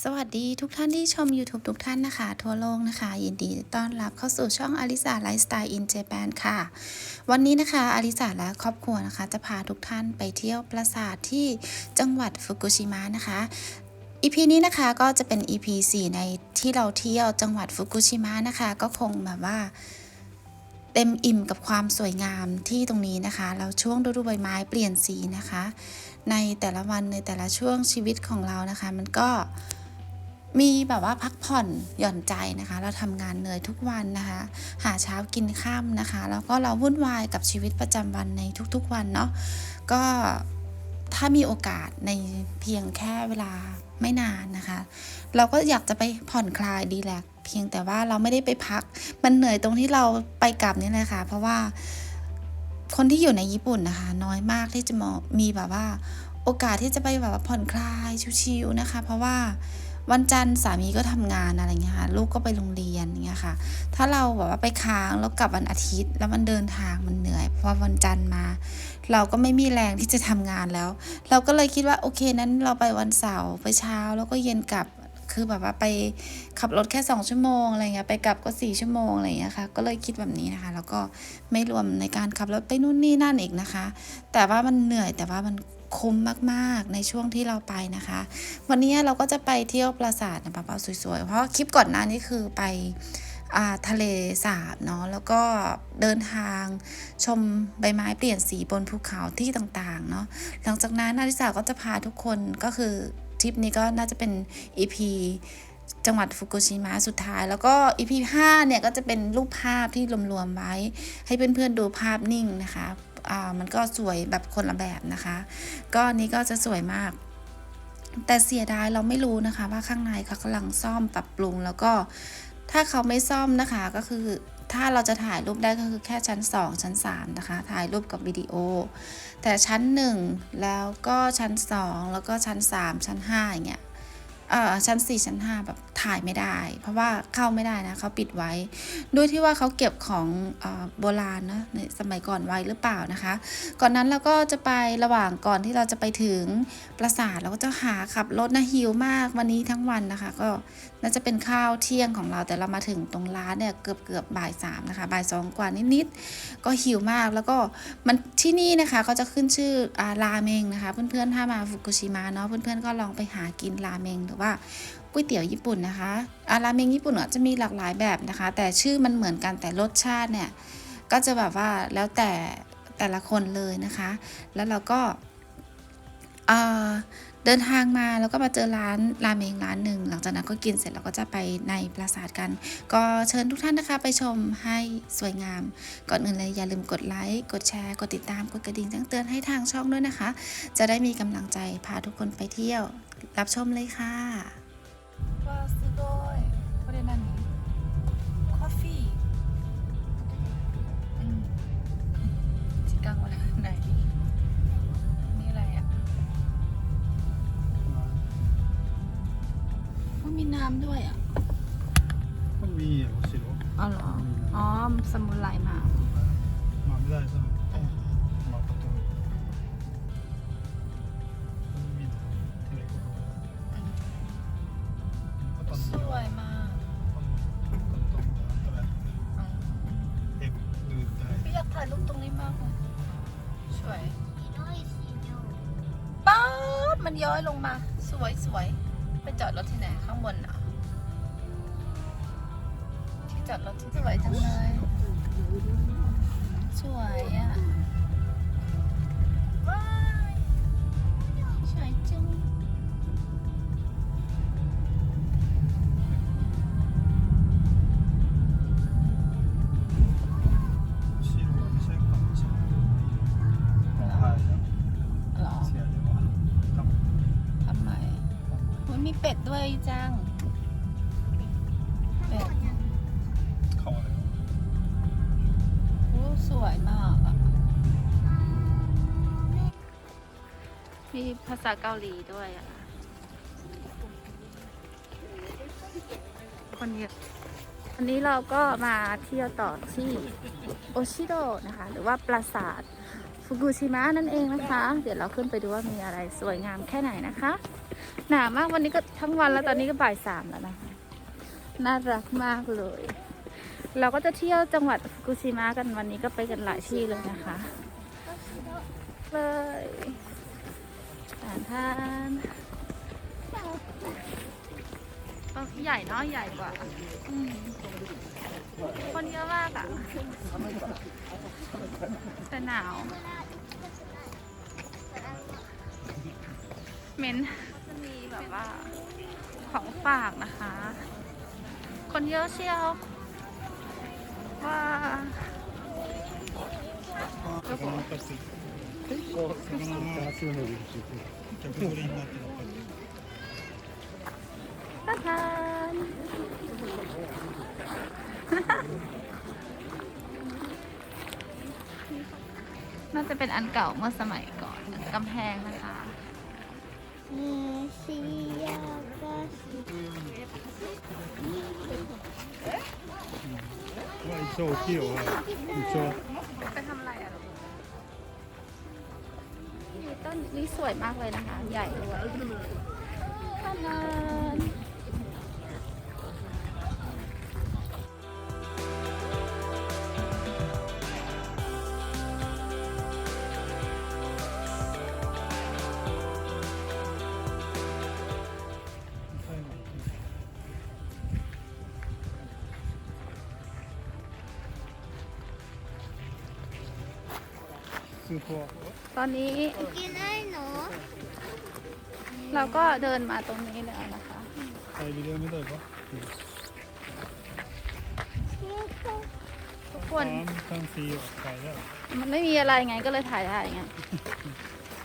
สวัสดีทุกท่านที่ชม YouTube ทุกท่านนะคะ ทั่วโลกนะคะ ยินดีต้อนรับเข้าสู่ช่องอลิสาไลฟ์สไตล์อินเจแปนค่ะ วันนี้นะคะอลิสาและครอบครัวนะคะ จะพาทุกท่านไปเที่ยวปราสาทที่จังหวัดฟุกุชิมะนะคะ EP นี้นะคะก็จะเป็น EP 4 ในที่เราเที่ยวจังหวัดฟุกุชิมะนะคะ ก็คงแบบว่าเต็มอิ่มกับความสวยงามที่ตรงนี้นะคะแล้วช่วงฤดูใบไม้เปลี่ยนสีนะคะ ในแต่ละวันในแต่ละช่วงชีวิตของเรานะคะ มันก็ มีแบบว่าพักผ่อนหย่อนใจนะคะ เราทำงานเหนื่อยทุกวันนะคะ หาเช้ากินข้ามนะคะ แล้วก็เราวุ่นวายกับชีวิตประจำวันในทุกๆวันเนาะก็ถ้ามีโอกาสในเพียงแค่เวลาไม่นานนะคะ เราก็อยากจะไปผ่อนคลายดีแลกเพียงแต่ว่าเราไม่ได้ไปพัก มันเหนื่อยตรงที่เราไปกลับนี่แหละค่ะ เพราะว่าคนที่อยู่ในญี่ปุ่นนะคะ น้อยมากที่จะมมีแบบว่า โอกาสที่จะไปแบบว่าผ่อนคลายชิวๆนะคะ เพราะว่า วันจันทร์สามีก็ทำงานอะไรเงี้ยค่ะลูกก็ไปโรงเรียนอย่างเงี้ยค่ะ ถ้าเราแบบว่าไปค้างแล้วกลับวันอาทิตย์ แล้วมันเดินทางมันเหนื่อยเพราะวันจันทร์มา เราก็ไม่มีแรงที่จะทำงานแล้ว เราก็เลยคิดว่าโอเคนั้นเราไปวันเสาร์ไปเช้าแล้วก็เย็นกลับคือแบบว่าไปขับรถแค่ 2 ชั่วโมงอะไรเงี้ยไปกลับก็ 4 ชั่วโมงอะไรเงี้ยค่ะก็เลยคิดแบบนี้นะคะ แล้วก็ไม่รวมในการขับรถไปนู่นนี่นั่นอีกนะคะ แต่ว่ามันเหนื่อยแต่ว่ามัน คุ้มมากๆในช่วงที่เราไปนะคะ วันนี้เราก็จะไปเที่ยวปราสาทนะป้าสวยๆ เพราะคลิปก่อนหน้านี้คือไปอทะเลสาบเนาะแล้วก็เดินทางชมใบไม้เปลี่ยนสีบนภูเขาที่ต่างๆเนาะหลังจากนั้นนาริสาก็จะพาทุกคนก็คือทริปนี้ก็น่าจะเป็น EP จังหวัดฟุกุชิมะสุดท้าย แล้วก็ EP 5เนี่ยก็จะเป็นรูปภาพที่รวมๆไว้ ให้เพื่อนๆดูภาพนิ่งนะคะ อ่ามันก็สวยแบบคนละแบบนะคะ ก็นี้ก็จะสวยมาก แต่เสียดายเราไม่รู้นะคะ ว่าข้างในเขากำลังซ่อมปรับปรุง แล้วก็ถ้าเขาไม่ซ่อมนะคะก็คือถ้าเราจะถ่ายรูปได้ก็คือแค่ชั้น 2 ชั้น 3 นะคะ ถ่ายรูปกับวิดีโอ แต่ชั้น 1 แล้วก็ชั้น 2 แล้วก็ชั้น 3 ชั้น5อย่างเงี้ย ชั้น 4 ชั้น 5 แบบถ่ายไม่ได้ เพราะว่าเข้าไม่ได้นะเขาปิดไว้ ด้วยที่ว่าเขาเก็บของออโบราณนะในสมัยก่อนไว้หรือเปล่านะคะ ก่อนนั้นเราก็จะไประหว่างก่อนที่เราจะไปถึงปราสาทเราก็จะหาขับรถนะหิวมากวันนี้ทั้งวันนะคะ ก็ น่าจะเป็นข้าวเที่ยงของเราแต่เรามาถึงตรงร้านเนี่ยเกือบเกือบบ่ายสามนะคะบ่ายสองกว่านิดๆก็หิวมากแล้วก็มันที่นี่นะคะก็จะขึ้นชื่ออาราเมงนะคะ เพื่อนๆถ้ามาฟุกุชิมะเนาะเพื่อนๆก็ลองไปหากินราเมงหรือว่าก๋วยเตี๋ยวญี่ปุ่นนะคะอาราเมงญี่ปุ่นก็จะมีหลากหลายแบบนะคะ แต่ชื่อมันเหมือนกันแต่รสชาติเนี่ยก็จะแบบว่าแล้วแต่แต่ละคนเลยนะคะ แล้วเราก็อ่อ เดินทางมาแล้วก็มาเจอร้านราเมงร้านหนึ่งหลังจากนั้นก็กินเสร็จเราก็จะไปในปราสาทกัน ก็เชิญทุกท่านนะคะไปชมให้สวยงาม ก่อนอื่นเลยอย่าลืมกดไลค์กดแชร์กดติดตามกดกระดิ่งแจ้งเตือนให้ทางช่องด้วยนะคะ จะได้มีกำลังใจพาทุกคนไปเที่ยว รับชมเลยค่ะ มันมีน้ำด้วยอะก็มีอะโอซิโร่อ๋อเหรอ อ๋อ สมุนไพรมา มาไม่ได้ใช่ไหมมาประตูมีเทเลโกก็ตอนสนี้วยมากตอนตรงอะไรเอ็มดูได้พี่อยากถ่ายรูปตรงนี้มากเลยสวย ป๊าดมันย้อยลงมา สวยสวยไป จอดรถที่ไหนข้างบนเหรอที่จอดรถที่สวยจังเลย วยจังเป็ดเข้าอะไรวะโอ้สวยมากอะมีภาษาเกาหลีด้วยอะ คนเยอะวันนี้เราก็มาเที่ยวต่อที่โอชิโดนะคะ หรือว่าปราสาทฟุกุชิมะนั่นเองนะคะ เดี๋ยวเราขึ้นไปดูว่ามีอะไรสวยงามแค่ไหนนะคะ หนาวมากวันนี้ก็ทั้งวันแล้วตอนนี้ก็บ่ายสามแล้วนะคะน่ารักมากเลย เราก็จะเที่ยวจังหวัดฟุกุชิมะกันวันนี้ก็ไปกันหลายที่เลยนะคะเลยทานทานใหญ่เนาะใหญ่กว่าคนเยอะมากอะแต่หนาวเหม็น แบบว่าของฝากนะคะ คนเยอะเชียวว้าทหารน่าจะเป็นอันเก่าเมื่อสมัยก่อนกำแพงนะคะ ว่าไอโซเกี่ยวอะโซไปทำอะไรอะต้นนี้สวยมากเลยนะคะ ใหญ่ด้วยขนาด อนนี้กินได้หนูเราก็เดินมาตรงนี้แล้วนะคะใส่วิดีโอไม่ได้ปะทุกคนตั้งซีถ่ายแล้วมันไม่มีอะไรไงก็เลยถ่ายได้ไง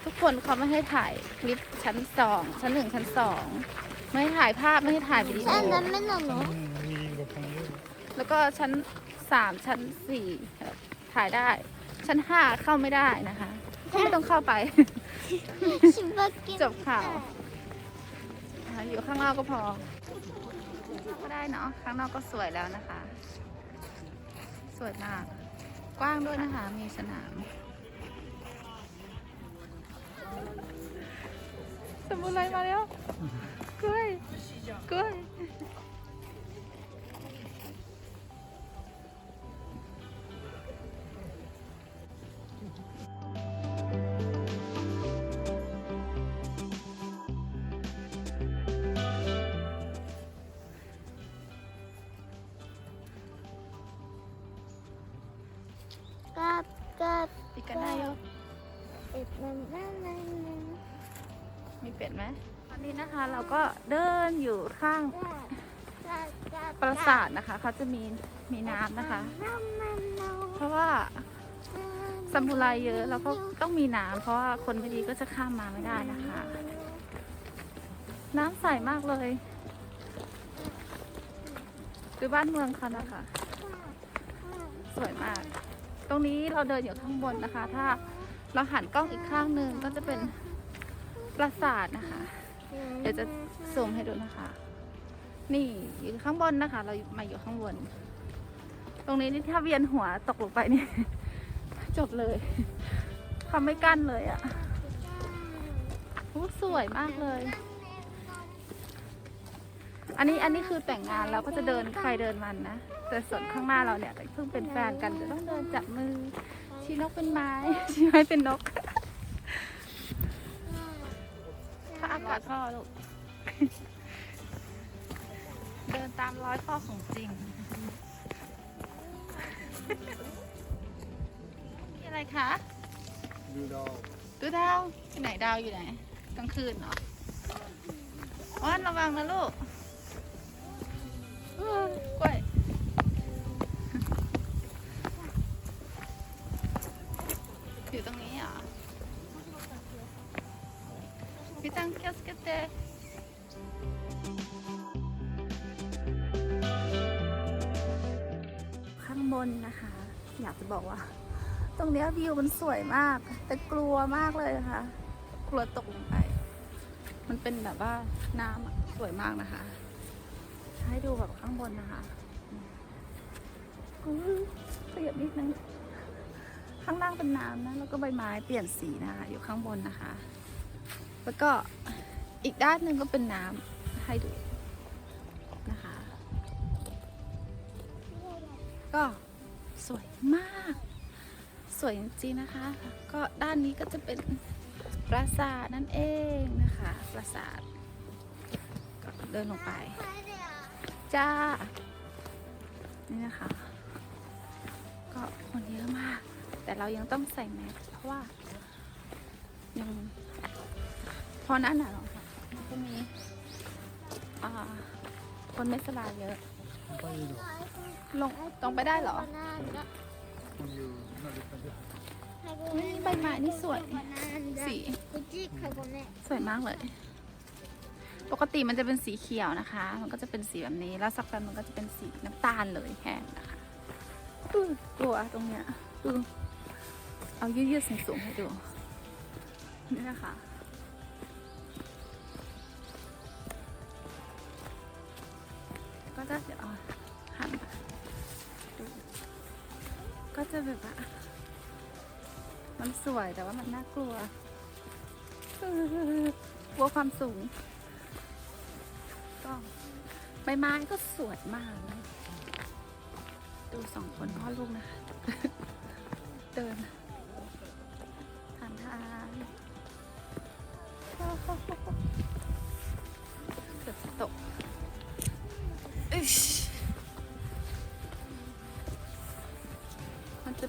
ทุกคนเขาไม่ให้ถ่ายคลิปชั้นสองชั้นหนึ่งชั้นสองไม่ให้ถ่ายภาพไม่ให้ถ่ายวิดีโอชั้นนั้นไม่หนหนูแล้วก็ชั้นสามชั้นสี่ถ่ายได้ ชั้นห้าเข้าไม่ได้นะคะ ไม่ต้องเข้าไป จบข่าวอยู่ข้างนอกก็พอ ก็ได้เนาะ ข้างนอกก็สวยแล้วนะคะ สวยมาก กว้างด้วยนะคะ มีสนาม สมุนไพรมาแล้วกล้วยกล้วย คะ เราก็เดินอยู่ข้างปราสาทนะคะเขาจะมีมีน้ำนะคะ เพราะว่าสัมภูรายเยอะแล้วก็ต้องมีน้ำเพราะว่าคนไม่ดีก็จะข้ามมาไม่ได้นะคะ น้ำใสมากเลยคือบ้านเมืองเขานะคะ สวยมาก ตรงนี้เราเดินอยู่ข้างบนนะคะ ถ้าเราหันกล้องอีกข้างหนึ่งก็จะเป็นปราสาทนะคะ เดี๋ยวจะซูมให้ดูนะคะ นี่อยู่ข้างบนนะคะ เรามาอยู่ข้างบน ตรงนี้นี่ถ้าเวียนหัวตกลงไปนี่ จบเลยเขาไม่กั้นเลยอะ่ะโอ้สวยมากเลย อันนี้อันนี้คือแต่งงานแล้วก็จะเดินใครเดินมันนะ แต่ส่วนข้างหน้าเราเนี่ยเพิ่งเป็นแฟนกันจะต้องเดินจับมือชี้นกเป็นไม้ชี้ไม้เป็นนก กาศพ่อลูก เดินตามร้อยพ่อของจริง มีอะไรคะดูดาวดูดาวที่ไหนดาวอยู่ไหน กลางคืนเหรอว่านระวังนะลูก อยากจะบอกว่า ตรงเนี้ยวิวมันสวยมาก แต่กลัวมากเลยนะคะ กลัวตกลงไป มันเป็นแบบว่าน้ำสวยมากนะคะ ให้ดูแบบข้างบนนะคะอุ๊ยขยับนิดนึงข้างล่างเป็นน้ำนะ แล้วก็ใบไม้เปลี่ยนสีนะคะ อยู่ข้างบนนะคะ แล้วก็อีกด้านหนึ่งก็เป็นน้ำให้ดูนะคะ ก็ สวยมาก สวยจริงๆนะคะ ก็ด้านนี้ก็จะเป็นปราสาทนั่นเองนะคะ ปราสาทก็เดินลงไป จ้า นี่นะคะ ก็คนเยอะมาก แต่เรายังต้องใส่แมสเพราะว่า ยังพอหน้าหนาวค่ะจะมีอ่าคนไม่สบายเยอะ ลงตรงไปได้เหรอมันอยู่นั่นเลยกันนี่ใบไม้นี่สวยสีกุจิใครคนแน่สวยมากเลย ปกติมันจะเป็นสีเขียวนะคะ มันก็จะเป็นสีแบบนี้ แล้วสักแป๊บมันก็จะเป็นสีน้ำตาลเลยแห้งนะคะอือตัวตรงเนี้ยอือเอายืดๆสูงๆให้ดู นี่นะคะก็จะเดี๋ยว จะแบบว่ามันสวยแต่ว่ามันน่ากลัว กลัวความสูง ก็ใบไม้ก็สวยมากเลยดูสองคนพ่อลูกนะคะ เดิน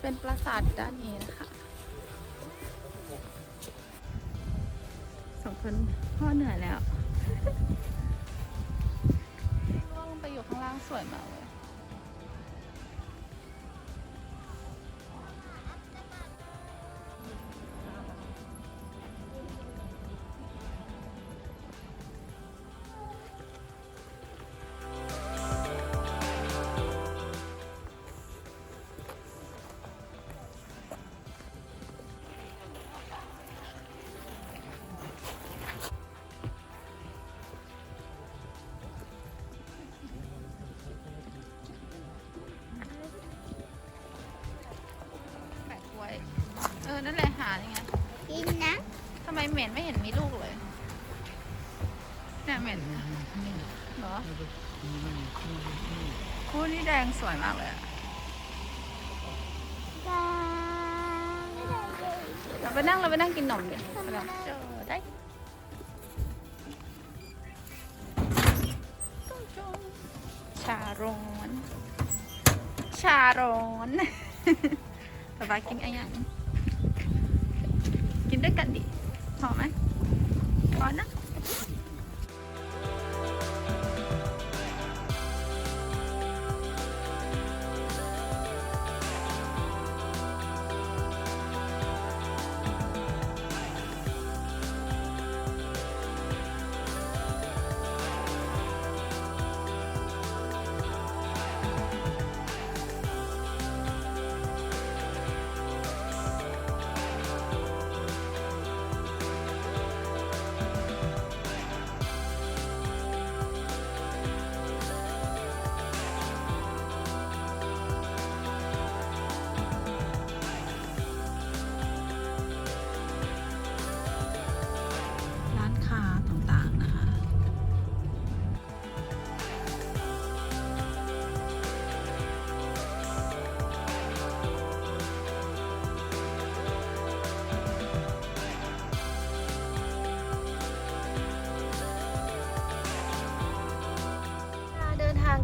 เป็นปราสาทด้านนี้นะคะสองคนพ่อเหนื่อยแล้วล่วงลงไปอยู่ข้างล่างสวยมาก ออนั่นแหละหายังไงกินนะทำไมเหม็นไม่เห็นมีลูกเลยเนี่ยเหม็นเหรอคู่นี้แดงสวยมากเลยอะจ้าเราไปนั่งเราไปนั่งกินหนมดิไปลองเจอได้ชาร้อนชาร้อนป๊าป๊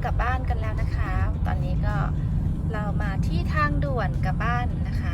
กลับบ้านกันแล้วนะคะ ตอนนี้ก็เรามาที่ทางด่วนกลับบ้านนะคะ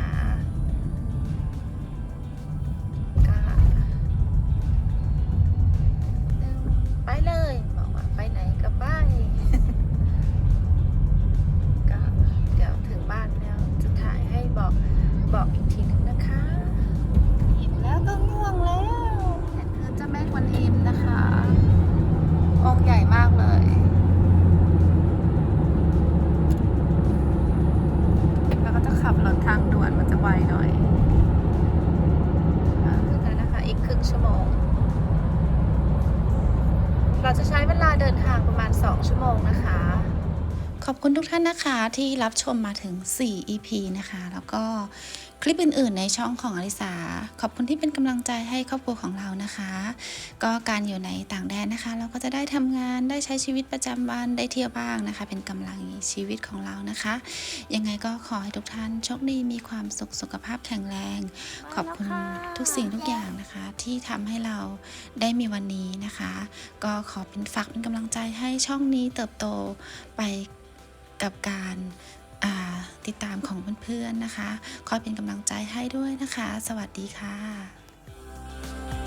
ท่านนะคะที่รับชมมาถึง 4 EP นะคะ แล้วก็คลิปอื่น ๆ ในช่องของอลิสา ขอบคุณที่เป็นกำลังใจให้ครอบครัวของเรานะคะ ก็การอยู่ในต่างแดนนะคะ เราก็จะได้ทำงานได้ใช้ชีวิตประจำวันได้เที่ยวบ้างนะคะ เป็นกำลังชีวิตของเรานะคะ ยังไงก็ขอให้ทุกท่านโชคดีมีความสุขสุขภาพแข็งแรง ขอบคุณทุกสิ่งทุกอย่างนะคะ ที่ทำให้เราได้มีวันนี้นะคะ ก็ขอเป็นฝากเป็นกำลังใจให้ช่องนี้เติบโตไป กับการติดตามของเพื่อนๆนะคะ คอยเป็นกำลังใจให้ด้วยนะคะ สวัสดีค่ะ